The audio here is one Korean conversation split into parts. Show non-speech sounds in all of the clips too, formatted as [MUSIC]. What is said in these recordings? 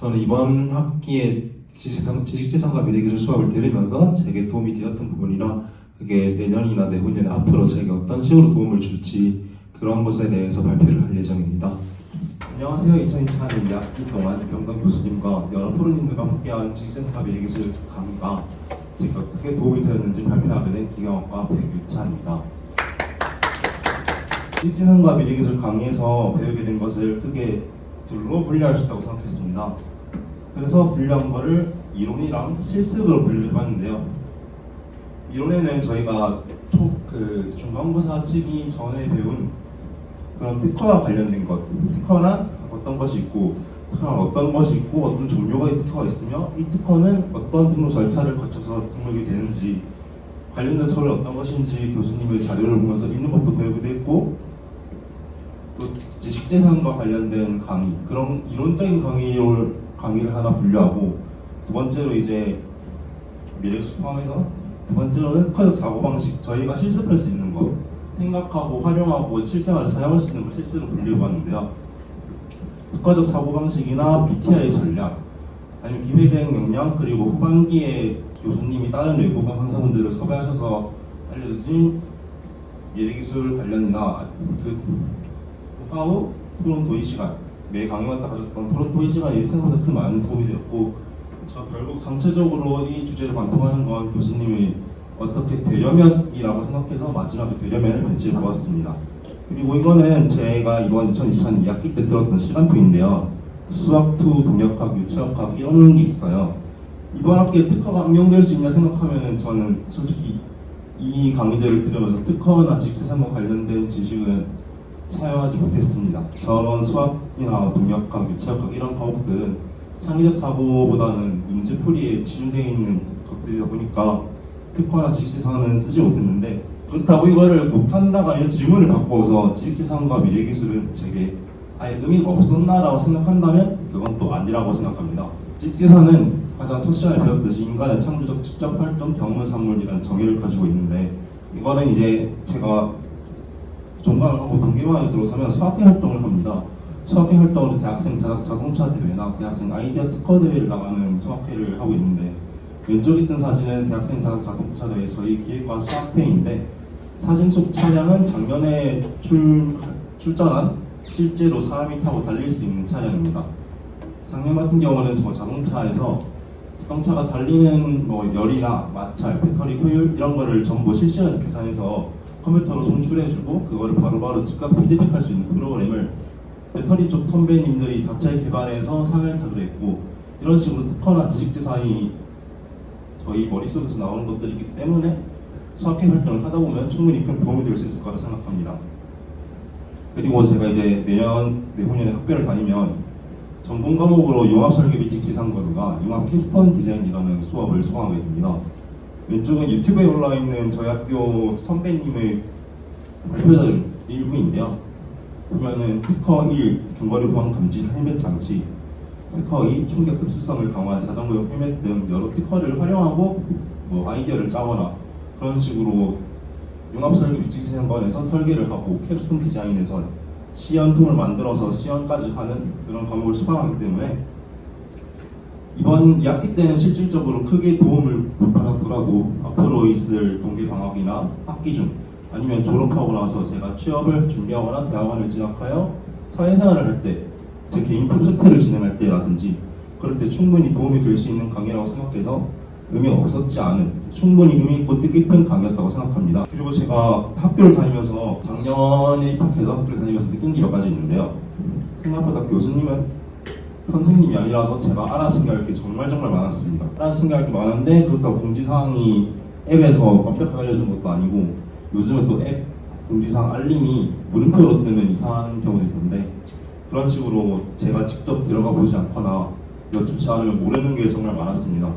저는 이번 학기에 지식재산- 지식재산과 미래기술 수업을 들으면서 제게 도움이 되었던 부분이라 그게 내년이나 내후년에 앞으로 제게 어떤 식으로 도움을 줄지 그런 것에 대해서 발표를 할 예정입니다. 안녕하세요. 2024년 2학기 동안 이병덕 교수님과 여러 프로님들과 함께한 지식재산과 미래기술 강의가 제게 어떻게 도움이 되었는지 발표하게 된 기경학과 백유찬입니다. 지식재산과 미래기술 강의에서 배우게 된 것을 크게 둘로 분류할 수 있다고 생각했습니다. 그래서 분류한 거를 이론이랑 실습으로 분류해봤는데요. 이론에는 저희가 초, 그 중간고사 치기 전에 배운 그런 특허와 관련된 것, 특허란 어떤 것이 있고, 특허란 어떤 것이 있고, 어떤 종류의 특허가 있으며, 이 특허는 어떤 등록 절차를 거쳐서 등록이 되는지, 관련된 서류 어떤 것인지 교수님의 자료를 보면서 읽는 것도 배우게 됐고, 또 지식재산과 관련된 강의, 그런 이론적인 강의를, 강의를 하나 분류하고, 두 번째로 이제 미래기술 포함해서 두 번째로는 특허적 사고방식, 저희가 실습할 수 있는 거, 생각하고 활용하고 실생활에 사용할 수 있는 걸 실수로 분류해봤는데요. 특허적 사고방식이나 BTI 전략, 아니면 기회대응 역량, 그리고 후반기에 교수님이 다른 외국어 강사분들을 섭외하셔서 알려주신 미래기술 관련이나 그 후후 토론 토의 시간, 매 강의마다 가졌던 토론 토의 시간이 생각보다 큰 많은 도움이 되었고 저 결국 전체적으로 이 주제를 관통하는 건 교수님이 어떻게 되려면이라고 생각해서 마지막에 되려면을 배치해 보았습니다. 그리고 이거는 제가 이번 2024년 2학기 때 들었던 시간표인데요. 수학투, 동역학, 유체역학 이런 게 있어요. 이번 학기에 특허가 응용될 수 있냐 생각하면은 저는 솔직히 이 강의들을 들으면서 특허나 직세상과 관련된 지식은 사용하지 못했습니다. 저런 수학 이나 동역학, 유체역학 이런 과목들은 창의적 사고보다는 문제풀이에 치중되어 있는 것들이다 보니까 특허나 지식재산은 쓰지 못했는데 그렇다고 이거를 못한다가 아니라 질문을 바꿔서 지식재산과 미래기술은 제게 아예 의미가 없었나라고 생각한다면 그건 또 아니라고 생각합니다. 지식재산은 가장 첫 시간에 배웠듯이 인간의 창조적 직접 활동 경험의 산물이라는 정의를 가지고 있는데 이거는 이제 제가 종강을 하고 동계관에 들어서면 수학회 활동을 합니다. 수학회 활동으로 대학생 자- 자동차 대회나 대학생 아이디어 특허 대회를 나가는 수학회를 하고 있는데 왼쪽에 있는 사진은 대학생 자- 자동차 대회 저희 기획과 수학회인데 사진 속 차량은 작년에 출, 출전한 실제로 사람이 타고 달릴 수 있는 차량입니다. 작년 같은 경우는 저 자동차에서 자동차가 달리는 뭐 열이나 마찰, 배터리 효율 이런 거를 전부 실시간 계산해서 컴퓨터로 송출해주고 그거를 바로바로 즉각 피드백할 수 있는 프로그램을 배터리 쪽 선배님들이 자체 개발해서 상을 타기로 했고 이런 식으로 특허나 지식재산이 저희 머릿속에서 나오는 것들이기 때문에 수학회 활동을 하다 보면 충분히 큰 도움이 될 수 있을 거라 생각합니다. 그리고 제가 이제 내년 내후년에 학교를 다니면 전공 과목으로 융합 설계비 직지상거루가 융합 캡스톤 디자인이라는 수업을 수강하게 됩니다. 왼쪽은 유튜브에 올라 있는 저희 학교 선배님의 발표자 일부인데요. 보면은 특허 1 경거리 보안 감지 헬멧 장치, 특허 2 충격 흡수성을 강화한 자전거용 헬멧 등 여러 특허를 활용하고 뭐 아이디어를 짜거나 그런 식으로 융합 설계 위치생관에서 설계를 하고 캡스톤 디자인에서 시연품을 만들어서 시연까지 하는 그런 과목을 수강하기 때문에 이번 2학기 때는 실질적으로 크게 도움을 못 받았더라도 앞으로 있을 동계 방학이나 학기 중 아니면 졸업하고 나서 제가 취업을 준비하거나 대학원을 진학하여 사회생활을 할 때 제 개인 프로젝트를 진행할 때라든지 그럴 때 충분히 도움이 될 수 있는 강의라고 생각해서 의미가 없었지 않은 충분히 의미 있고 뜻깊은 강의였다고 생각합니다. 그리고 제가 학교를 다니면서 작년에 입학해서 학교를 다니면서 느낀 게 몇 가지 있는데요. 생각보다 교수님은 선생님이 아니라서 제가 알아신 게할게 정말 정말 많았습니다. 알아신 게할게 많은데 그렇다고 공지사항이 앱에서 완벽하게 알려준 것도 아니고 요즘은 또 앱 공지사항 알림이 물음표로 뜨는 이상한 경우도 있는데 그런 식으로 제가 직접 들어가 보지 않거나 여쭙지 않으면 모르는 게 정말 많았습니다.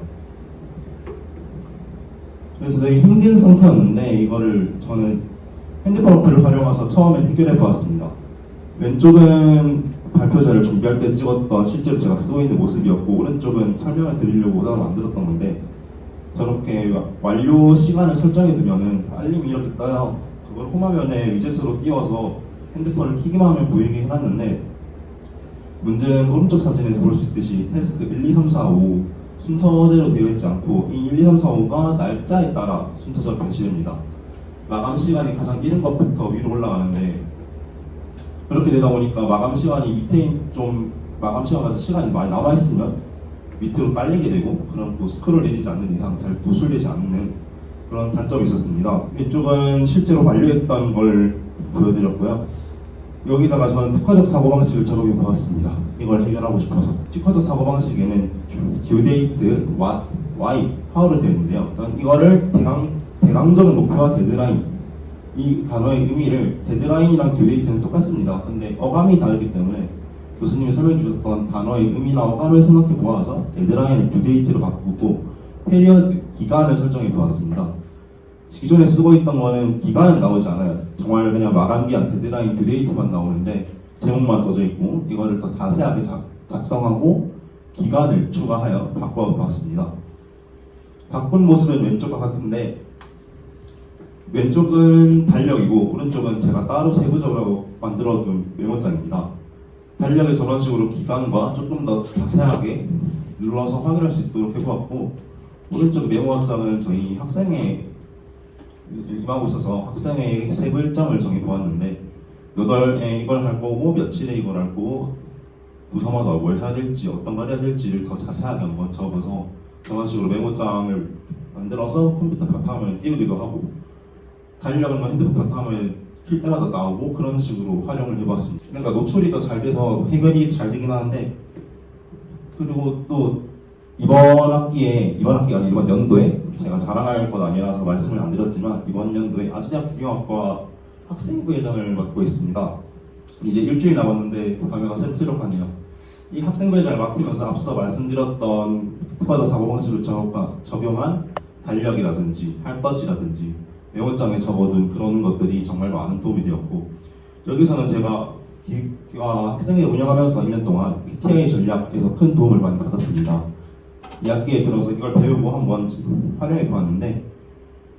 그래서 되게 힘든 상태였는데 이거를 저는 핸드폰 어플을 활용해서 처음에 해결해 보았습니다. 왼쪽은 발표자를 준비할 때 찍었던 실제로 제가 쓰고 있는 모습이었고 오른쪽은 설명을 드리려고 하다가 만들었던 건데 저렇게 완료 시간을 설정해 두면은 알림이 이렇게 떠요. 그걸 홈화면에 위젯으로 띄워서 핸드폰을 키기만 하면 보이게 해놨는데 문제는 오른쪽 사진에서 볼 수 있듯이 태스크 1, 2, 3, 4, 5 순서대로 되어 있지 않고 이 1, 2, 3, 4, 5가 날짜에 따라 순서대로 배치됩니다. 마감 시간이 가장 이른 것부터 위로 올라가는데 그렇게 되다 보니까 마감 시간이 밑에 좀 마감 시간까지 시간이 많이 남아 있으면 밑으로 깔리게 되고 그럼 또 스크롤 내리지 않는 이상 잘 도출되지 않는 그런 단점이 있었습니다. 이쪽은 실제로 완료했던 걸 보여드렸고요. 여기다가 저는 특화적 사고방식을 적용해 보았습니다. 이걸 해결하고 싶어서 특화적 사고방식에는 date, what, why, how로 되어 있는데요. 이거를 대강, 대강적인 목표와 데드라인 이 단어의 의미를 데드라인이랑 date는 똑같습니다. 근데 어감이 다르기 때문에 교수님이 설명해 주셨던 단어의 의미나 어감을 생각해 보아서 due date로 바꾸고 페리어드 기간을 설정해 보았습니다. 기존에 쓰고 있던 거는 기간은 나오지 않아요. 정말 그냥 마감기한 데드라인 듀데이트만 나오는데 제목만 써져 있고 이거를 더 자세하게 작, 작성하고 기간을 추가하여 바꿔봤습니다. 바꾼 모습은 왼쪽과 같은데 왼쪽은 달력이고 오른쪽은 제가 따로 세부적으로 만들어둔 메모장입니다. 달력에 저런 식으로 기간과 조금 더 자세하게 눌러서 확인할 수 있도록 해보았고 오른쪽 메모장은 저희 학생의 임하고 있어서 학생의 세부 일정을 정해 보았는데 몇 월에 이걸 할 거고 며칠에 이걸 할 거고 부서마다 뭘 해야 될지 어떤 걸 해야 될지를 더 자세하게 한번 적어서 저런 식으로 메모장을 만들어서 컴퓨터 바탕화면에 띄우기도 하고 달력은 뭐 핸드폰 바탕화면에 킬 때마다 나오고 그런 식으로 활용을 해봤습니다. 그러니까 노출이 더 잘 돼서 해결이 잘 되긴 하는데 그리고 또 이번 학기에 이번 학기가 아니라 이번 연도에 제가 자랑할 건 아니라서 말씀을 안 드렸지만 이번 연도에 아주대학 국영학과 학생부 회장을 맡고 있습니다. 이제 일주일 남았는데 감회가 새록새록하네요. 이 학생부 회장을 맡으면서 앞서 말씀드렸던 특화자 사고 방식을 적용한, 적용한 달력이라든지 할 것이라든지 메모장에 적어둔 그런 것들이 정말 많은 도움이 되었고 여기서는 제가 기- 아, 학생회 운영하면서 2년 동안 PTA 전략에서 큰 도움을 많이 받았습니다. 이 학기에 들어서 이걸 배우고 한번 활용해 보았는데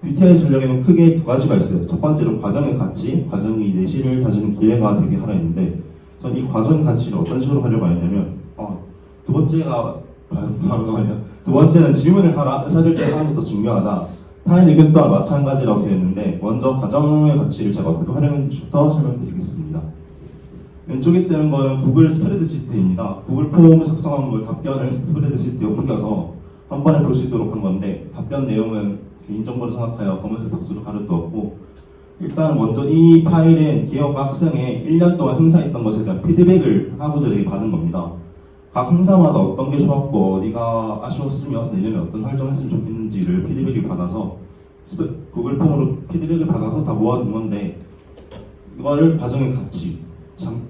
BTI 전략에는 크게 두 가지가 있어요. 첫 번째로 과정의 가치, 과정의 내실을 다지는 기회가 되게 하라 했는데 전 이 과정 가치를 어떤 식으로 했냐면 어, 두 번째가 아, [LAUGHS] 잠깐만요. 두 번째는 질문을 하라, 의사결정하는 것도 중요하다. 타인 의견 또한 마찬가지라고 되어 있는데 먼저 과정의 가치를 제가 어떻게 활용했는지부터 설명드리겠습니다. 왼쪽에 뜨는 거는 구글 스프레드시트입니다. 구글 폼을 작성한 걸 답변을 스프레드시트에 옮겨서 한 번에 볼 수 있도록 한 건데 답변 내용은 개인정보를 생각하여 검은색 박스로 가려두었고 일단 먼저 이 파일은 기업 학생의 1년 동안 행사했던 것에 대한 피드백을 학우들에게 받은 겁니다. 각 행사마다 어떤 게 좋았고 어디가 아쉬웠으면 내년에 어떤 활동을 했으면 좋겠는지를 피드백을 받아서 구글 폼으로 피드백을 받아서 다 모아둔 건데 이거를 과정의 가치 참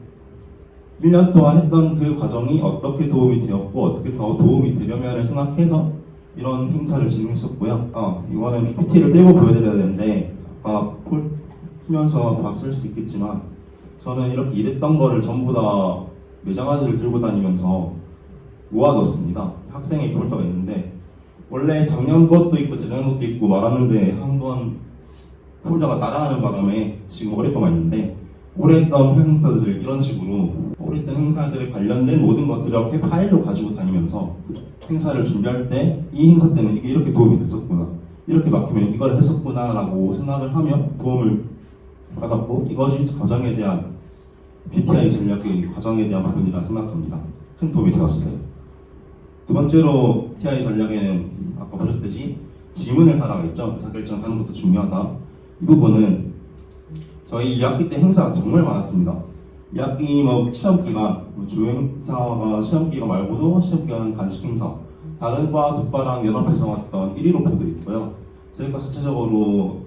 1년 동안 했던 그 과정이 어떻게 도움이 되었고 어떻게 더 도움이 되려면을 생각해서 이런 행사를 진행했었고요. 아, 이거는 PPT를 빼고 보여드려야 되는데 아까 폴 풀면서 봤을 수도 있겠지만 저는 이렇게 일했던 거를 전부 다 매장아들을 들고 다니면서 모아뒀습니다. 학생의 폴더가 있는데 원래 작년 것도 있고 재작년 것도 있고 말았는데 한 번 폴더가 날아가는 바람에 지금 오랫동안 있는데 올해 했던 행사들을 이런 식으로 올해 했던 행사들에 관련된 모든 것들을 이렇게 파일로 가지고 다니면서 행사를 준비할 때 이 행사 때는 이게 이렇게 도움이 됐었구나 이렇게 막히면 이걸 했었구나라고 생각을 하며 도움을 받았고 이것이 과정에 대한 PTI 전략의 과정에 대한 부분이라 생각합니다. 큰 도움이 되었어요. 두 번째로 PTI 전략에는 아까 보셨듯이 질문을 하라고 했죠. 의사결정하는 것도 중요하다. 이 부분은 저희 2학기 때 행사가 정말 많았습니다. 2학기 뭐 시험 기간, 뭐 주요 행사가 시험 기간 말고도 시험 기간 간식 행사, 다른 과 두 과랑 연합해서 왔던 1위 로프도 있고요. 저희가 자체적으로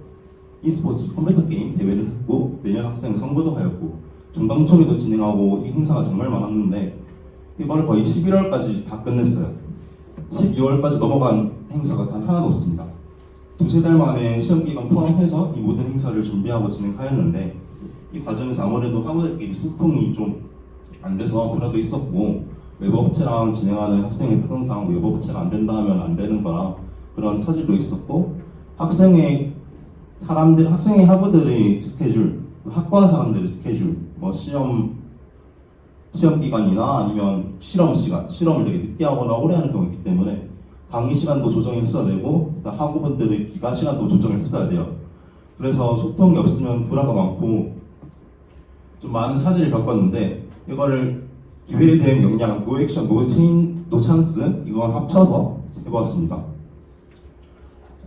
e스포츠 컴퓨터 게임 대회를 했고 내년 학생 선거도 하였고 중방총회도 진행하고 이 행사가 정말 많았는데 이번에 거의 11월까지 다 끝냈어요. 12월까지 넘어간 행사가 단 하나도 없습니다. 두세 달 만에 시험 기간 포함해서 이 모든 행사를 준비하고 진행하였는데 이 과정에서 아무래도 학우들끼리 소통이 좀 안 돼서 불화도 있었고 외부 업체랑 진행하는 학생의 특성상 외부 업체가 안 된다 하면 안 되는 거라 그런 차질도 있었고 학생의 사람들 학생의 학우들의 스케줄 학과 사람들의 스케줄 뭐 시험 시험 기간이나 아니면 실험 시간, 실험을 되게 늦게 하거나 오래 하는 경우가 있기 때문에 강의 시간도 조정을 했어야 되고 학우분들의 기간 시간도 조정을 했어야 돼요. 그래서 소통이 없으면 불화가 많고 좀 많은 차질을 겪었는데 이거를 기회에 대한 역량, 노 액션, 노 체인, 노 찬스 이걸 합쳐서 해보았습니다.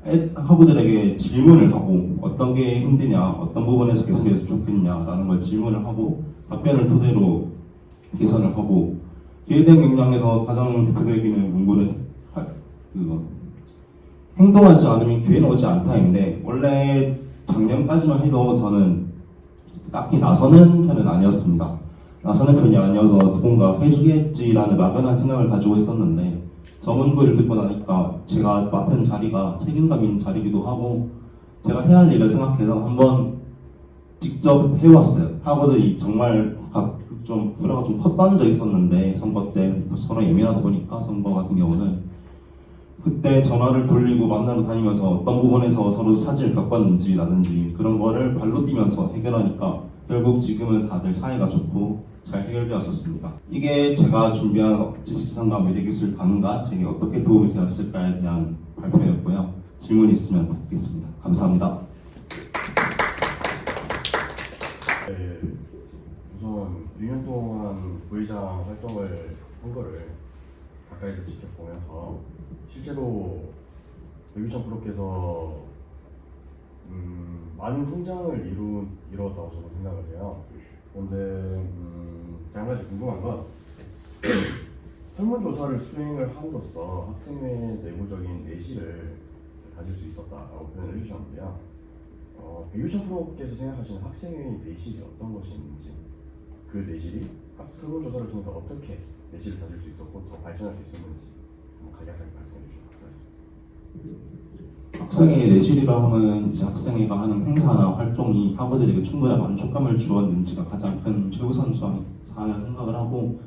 애- 학우들에게 질문을 하고 어떤 게 힘드냐, 어떤 부분에서 개선되었으면 좋겠냐라는 걸 질문을 하고 답변을 토대로 개선을 하고 기회된 역량에서 가장 대표적인 문구는 하- 그거 행동하지 않으면 기회는 오지 않다인데 원래 작년까지만 해도 저는 딱히 나서는 편은 아니었습니다. 나서는 편이 아니어서 누군가 해주겠지라는 막연한 생각을 가지고 있었는데 전문구를 듣고 나니까 제가 맡은 자리가 책임감 있는 자리기도 하고 제가 해야 할 일을 생각해서 한번 직접 해왔어요. 학우들이 정말 각- 좀 불화가 좀 컸던 적이 있었는데 선거 때 서로 예민하다 보니까 선거 같은 경우는 그때 전화를 돌리고 만나러 다니면서 어떤 부분에서 서로 차질을 겪었는지 라든지 그런 거를 발로 뛰면서 해결하니까 결국 지금은 다들 사이가 좋고 잘 해결되었었습니다. 이게 제가 준비한 지식상과 미래기술 강의가 제게 어떻게 도움이 되었을까에 대한 발표였고요. 질문 있으면 받겠습니다. 감사합니다. 6년 동안 부의장 활동을 한 거를 가까이서 지켜보면서 실제로 유기찬 프로께서 음, 많은 성장을 이룬, 이뤘다고 저는 생각을 해요. 그런데 음, 한 가지 궁금한 건 [CLEARS THROAT] 설문조사를 수행을 함으로써 학생의 내부적인 내실을 가질 수 있었다라고 표현을 해주셨는데요. 어, 그 유기찬 프로께서 생각하시는 학생의 내실이 어떤 것인지 그 내실이 학 설문조사를 통해서 어떻게 내실을 가질 수 있었고 더 발전할 수 있었는지 간략하게 말씀해 주시면 감사하겠습니다. 학생의 내실이라 하면 이제 학생회가 하는 행사나 활동이 학우들에게 충분한 만족감을 주었는지가 가장 큰 최우선 사항이라 생각을 하고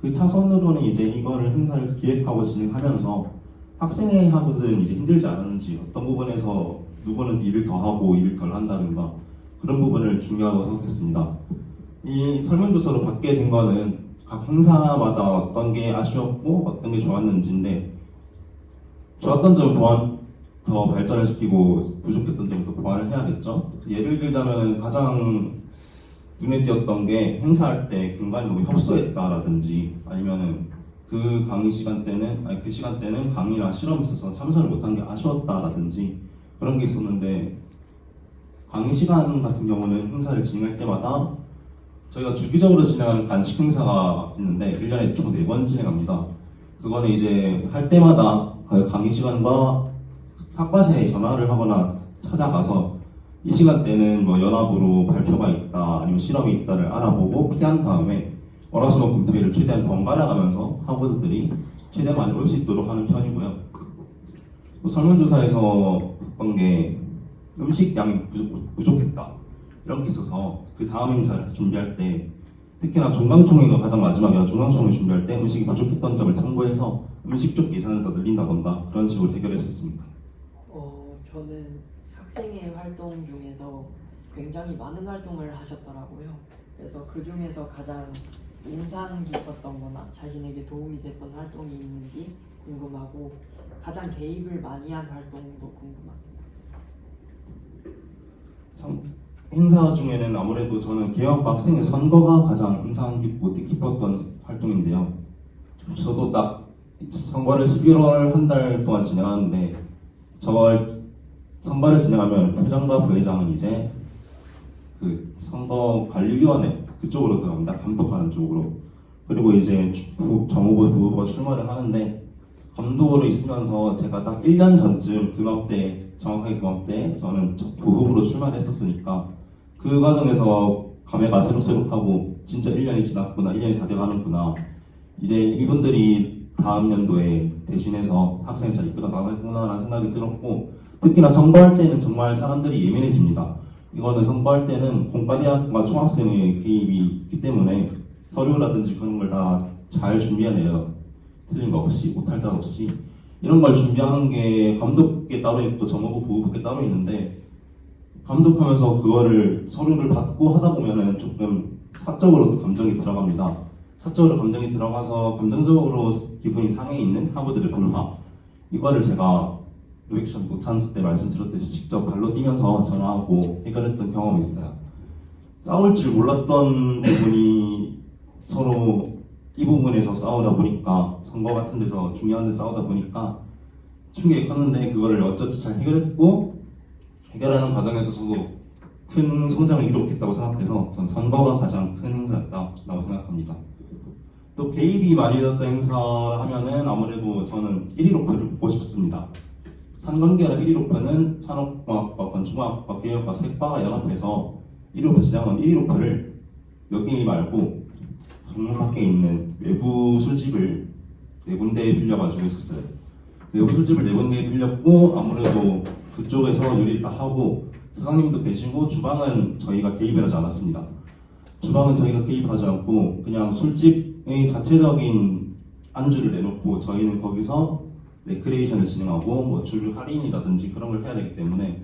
그 차선으로는 이제 이거를 행사를 기획하고 진행하면서 학생회 학우들은 이제 힘들지 않았는지 어떤 부분에서 누구는 일을 더 하고 일을 덜 한다든가 그런 부분을 중요하다고 생각했습니다. 이 설문조사로 받게 된 거는 각 행사마다 어떤 게 아쉬웠고 어떤 게 좋았는지인데 좋았던 점은 보완 더 발전을 시키고 부족했던 점도 보완을 해야겠죠. 예를 들자면 가장 눈에 띄었던 게 행사할 때 공간이 너무 협소했다라든지 아니면은 그 강의 시간 때는 아니 그 시간 때는 강의나 실험이 있어서 참석을 못한 게 아쉬웠다라든지 그런 게 있었는데 강의 시간 같은 경우는 행사를 진행할 때마다 저희가 주기적으로 진행하는 간식 행사가 있는데 1년에 총 4번 진행합니다. 그거는 이제 할 때마다 그 강의 시간과 학과사에 전화를 하거나 찾아가서 이 시간대는 뭐 연합으로 발표가 있다 아니면 실험이 있다를 알아보고 피한 다음에 월화수목 금토일을 최대한 번갈아 가면서 학우들이 최대한 많이 올 수 있도록 하는 편이고요. 또 설문조사에서 봤던 게 음식 양이 부족, 부족했다 이런 게 있어서 그 다음 행사를 준비할 때 특히나 종강총회가 가장 마지막이라 종강총회 준비할 때 음식이 부족했던 점을 참고해서 음식 쪽 예산을 더 늘린다던가 그런 식으로 해결했었습니다. 어, 저는 학생회 활동 중에서 굉장히 많은 활동을 하셨더라고요. 그래서 그 중에서 가장 인상 깊었던 거나 자신에게 도움이 됐던 활동이 있는지 궁금하고 가장 개입을 많이 한 활동도 궁금합니다. 참, 행사 중에는 아무래도 저는 개혁 학생의 선거가 가장 인상 깊고 뜻깊었던 활동인데요. 저도 딱 선거를 11월 한 달 동안 진행하는데 저 선거를 진행하면 회장과 부회장은 이제 그 선거 관리위원회 그쪽으로 들어갑니다. 감독하는 쪽으로. 그리고 이제 주- 부, 정후보, 부 후보가 출마를 하는데 감독으로 있으면서 제가 딱 1년 전쯤 그맘때 정확하게 그맘때 저는 저- 부후보로 출마를 했었으니까 그 과정에서 감회가 새록새록하고 진짜 1년이 지났구나 1년이 다 돼가는구나. 이제 이분들이 다음 연도에 대신해서 학생을 잘 이끌어 나가겠구나라는 생각이 들었고 특히나 선거할 때는 정말 사람들이 예민해집니다. 이거는 선거할 때는 공과대학과 총학생의 개입이 있기 때문에 서류라든지 그런 걸 다 잘 준비해내요. 틀린 거 없이 오탈자 없이. 이런 걸 준비하는 게 감독께 따로 있고 정보부 부부께 따로 있는데 감독하면서 그거를 서류를 받고 하다 보면은 조금 사적으로도 감정이 들어갑니다. 사적으로 감정이 들어가서 감정적으로 기분이 상해 있는 학우들의 불화 이거를 제가 리액션 노찬스 때 말씀드렸듯이 직접 발로 뛰면서 전화하고 해결했던 경험이 있어요. 싸울 줄 몰랐던 부분이 서로 이 부분에서 싸우다 보니까 선거 같은 데서 중요한 데 싸우다 보니까 충격이 컸는데 그거를 어쩌지 잘 해결했고 해결하는 과정에서 저도 큰 성장을 이룩했다고 생각해서 전 선거가 가장 큰 행사였다고 생각합니다. 또 개입이 많이 됐던 행사 하면은 아무래도 저는 1일 오프를 보고 싶습니다. 산관계열 1일 오프는 산업과학과, 건축학과, 계열과 색과가 연합해서 1일 오프 지정은 1일 오프를 여기 말고 정문 밖에 있는 외부 술집을 네 군데에 빌려가지고 있었어요. 외부 술집을 네 군데에 빌렸고 아무래도 그쪽에서 요리를 다 하고 사장님도 계시고 주방은 저희가 개입을 하지 않았습니다. 주방은 저희가 개입 하지 않고 그냥 술집의 자체적인 안주를 내놓고 저희는 거기서 레크레이션을 진행하고 뭐 줄 할인이라든지 그런 걸 해야 되기 때문에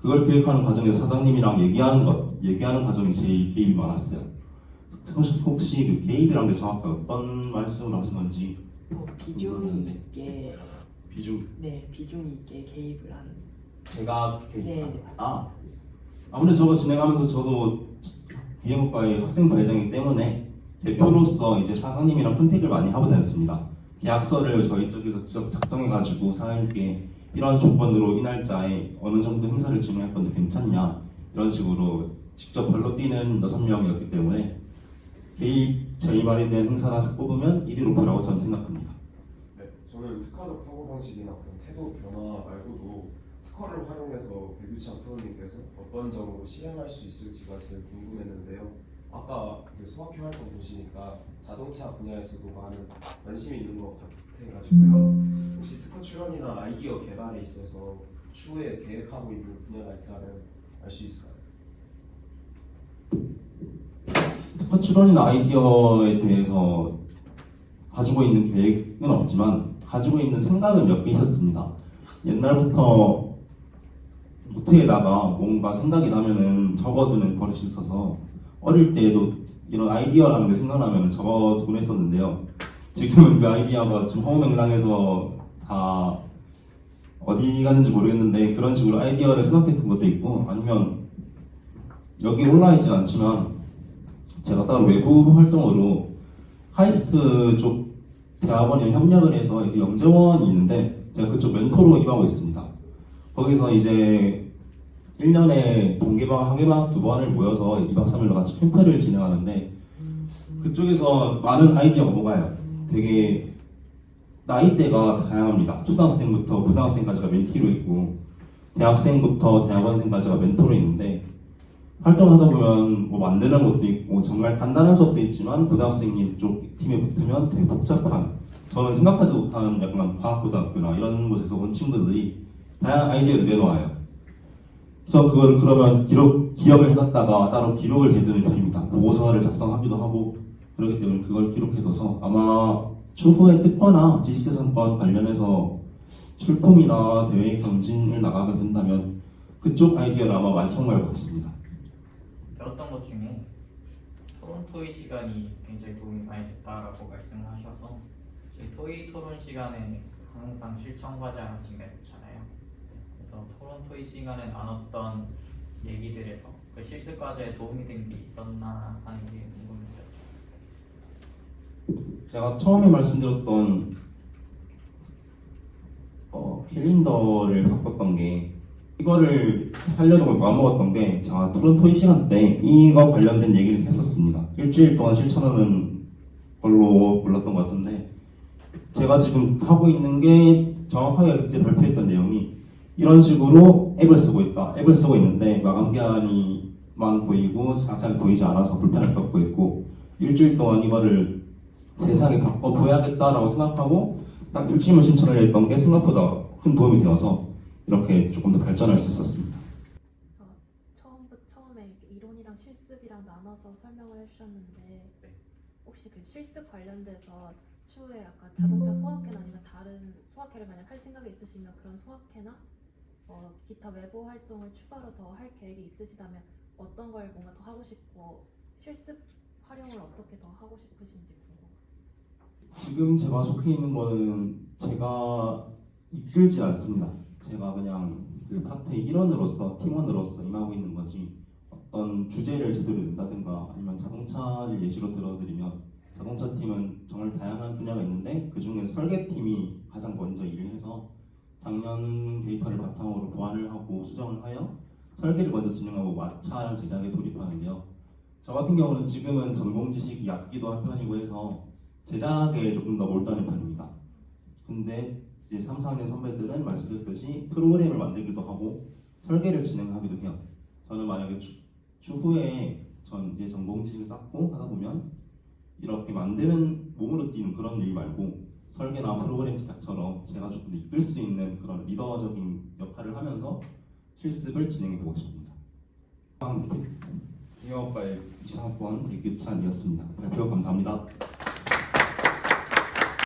그걸 기획하는 과정에서 사장님이랑 얘기하는 것, 얘기하는 과정이 제일 개입이 많았어요. 혹시, 혹시 그 개입이란 게 정확하게 어떤 말씀을 하신 건지 뭐 비중이 모르겠네. 있게 비중 네 비중이 있게 개입을 하는 제가 개입 네. 아 아무래도 저거 진행하면서 저도 비행국가의 학생 부 회장이기 때문에 대표로서 이제 사장님이랑 컨택을 많이 하고 다녔습니다. 계약서를 저희 쪽에서 직접 작성해가지고 사장님께 이런 조건으로 이 날짜에 어느 정도 행사를 진행할 건데 괜찮냐 이런 식으로 직접 발로 뛰는 여섯 명이었기 때문에 개입 저희 말에 대한 행사를 하나 뽑으면 1위 오프라고 저는 생각합니다. 네, 저는 특화적 사고방식이나 그런 태도 변화 말고도 특화를 활용해서 배규찬 프로님께서 어떤 점으로 실행할 수 있을지가 제일 궁금했는데요. 아까 수학회 활동 보시니까 자동차 분야에서도 많은 관심이 있는 것 같아가지고요. 혹시 특화 출연이나 아이디어 개발에 있어서 추후에 계획하고 있는 분야가 있다면 알 수 있을까요? 특허 출원이나 아이디어에 대해서 가지고 있는 계획은 없지만 가지고 있는 생각은 몇 개 있었습니다. 옛날부터 노트에다가 뭔가 생각이 나면은 적어두는 버릇이 있어서 어릴 때에도 이런 아이디어라는 게 생각나면 적어두곤 했었는데요. 지금은 그 아이디어가 좀 허무맹랑해서 다 어디 갔는지 모르겠는데 그런 식으로 아이디어를 생각했던 것도 있고 아니면 여기 올라 있진 않지만 제가 따로 외부 활동으로 카이스트 쪽 대학원이랑 협력을 해서 영재원이 있는데 제가 그쪽 멘토로 임하고 있습니다. 거기서 이제 1년에 동계방학, 학예방학 두 번을 모여서 2박 3일로 같이 캠프를 진행하는데 그쪽에서 많은 아이디어가 뭐가요? 되게 나이대가 다양합니다. 초등학생부터 고등학생까지가 멘티로 있고 대학생부터 대학원생까지가 멘토로 있는데 활동하다 보면 뭐 만드는 것도 있고 정말 간단한 수업도 있지만 고등학생님 쪽 팀에 붙으면 되게 복잡한 저는 생각하지 못한 약간 과학고등학교나 이런 곳에서 온 친구들이 다양한 아이디어를 내놓아요. 그래서 그걸 그러면 기록 기억을 해놨다가 따로 기록을 해두는 편입니다. 보고서를 작성하기도 하고 그렇기 때문에 그걸 기록해둬서 아마 추후에 특허나 지식재산권 관련해서 출품이나 대회 경진을 나가게 된다면 그쪽 아이디어를 아마 완성할 것 같습니다. 배웠던 것 중에 토론 토의 시간이 굉장히 도움이 많이 됐다라고 말씀을 하셔서 토의 토론 시간에 항상 실천 과제가 진행됐잖아요. 그래서 토론 토의 시간에 나눴던 얘기들에서 그 실습 과제에 도움이 된 게 있었나 하는 게 궁금해요. 제가 처음에 말씀드렸던 어, 캘린더를 바꿨던 게 이거를 하려고 마음먹었던 게 제가 토론토이 시간 때 이거 관련된 얘기를 했었습니다. 일주일 동안 실천하는 걸로 골랐던 것 같은데 제가 지금 하고 있는 게 정확하게 그때 발표했던 내용이 이런 식으로 앱을 쓰고 있다. 앱을 쓰고 있는데 마감 기한이만 보이고 자세하게 보이지 않아서 불편을 겪고 있고 일주일 동안 이거를 세상에 바꿔 보야겠다라고 생각하고 딱 일침을 신청을 했던 게 생각보다 큰 도움이 되어서 이렇게 조금 더 발전할 수 있었습니다. 처음부터 처음에 이론이랑 실습이랑 나눠서 설명을 해주셨는데 혹시 그 실습 관련돼서 추후에 약간 자동차 소학회나 아니면 다른 소학회를 만약 할 생각이 있으시면 그런 소학회나 어, 기타 외부 활동을 추가로 더 할 계획이 있으시다면 어떤 걸 뭔가 더 하고 싶고 실습 활용을 어떻게 더 하고 싶으신지 궁금해요. 지금 제가 속해 있는 거는 제가 이끌지 않습니다. 제가 그냥 그 파트의 일원으로서 팀원으로서 임하고 있는 거지 어떤 주제를 제대로 낸다든가 아니면 자동차를 예시로 들어드리면 자동차 팀은 정말 다양한 분야가 있는데 그 중에 설계팀이 가장 먼저 일을 해서 작년 데이터를 바탕으로 보완을 하고 수정을 하여 설계를 먼저 진행하고 마찰 제작에 돌입하는데요. 저 같은 경우는 지금은 전공 지식이 얕기도 한 편이고 해서 제작에 조금 더 몰두하는 편입니다. 근데 이제 3, 4학년 선배들은 말씀드렸듯이 프로그램을 만들기도 하고 설계를 진행하기도 해요. 저는 만약에 추, 추후에 전 이제 전공 지식을 쌓고 하다 보면 이렇게 만드는 몸으로 뛰는 그런 일 말고 설계나 프로그램 제작처럼 제가 조금 더 이끌 수 있는 그런 리더적인 역할을 하면서 실습을 진행해 보고 싶습니다. 기업과의 23학번 백규찬이었습니다. 발표 감사합니다.